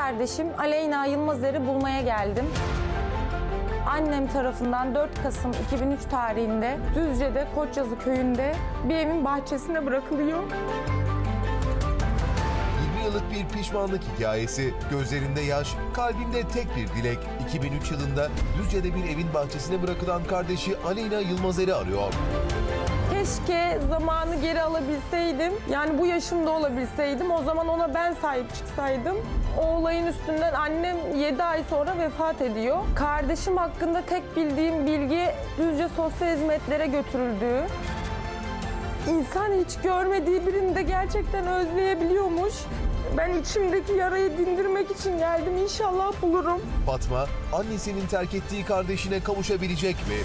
kardeşim Aleyna Yılmazer'i bulmaya geldim. Annem tarafından 4 Kasım 2003 tarihinde Düzce'de Koçyazı köyünde bir evin bahçesine bırakılıyor. 20 yıllık bir pişmanlık hikayesi, gözlerinde yaş, kalbinde tek bir dilek. 2003 yılında Düzce'de bir evin bahçesine bırakılan kardeşi Aleyna Yılmazer'i arıyor. Keşke zamanı geri alabilseydim. Yani bu yaşımda olabilseydim. O zaman ona ben sahip çıksaydım. O olayın üstünden annem 7 ay sonra vefat ediyor. Kardeşim hakkında tek bildiğim bilgi Düzce Sosyal Hizmetlere götürüldüğü. İnsan hiç görmediği birini de gerçekten özleyebiliyormuş. Ben içimdeki yarayı dindirmek için geldim. İnşallah bulurum. Fatma, annesinin terk ettiği kardeşine kavuşabilecek mi?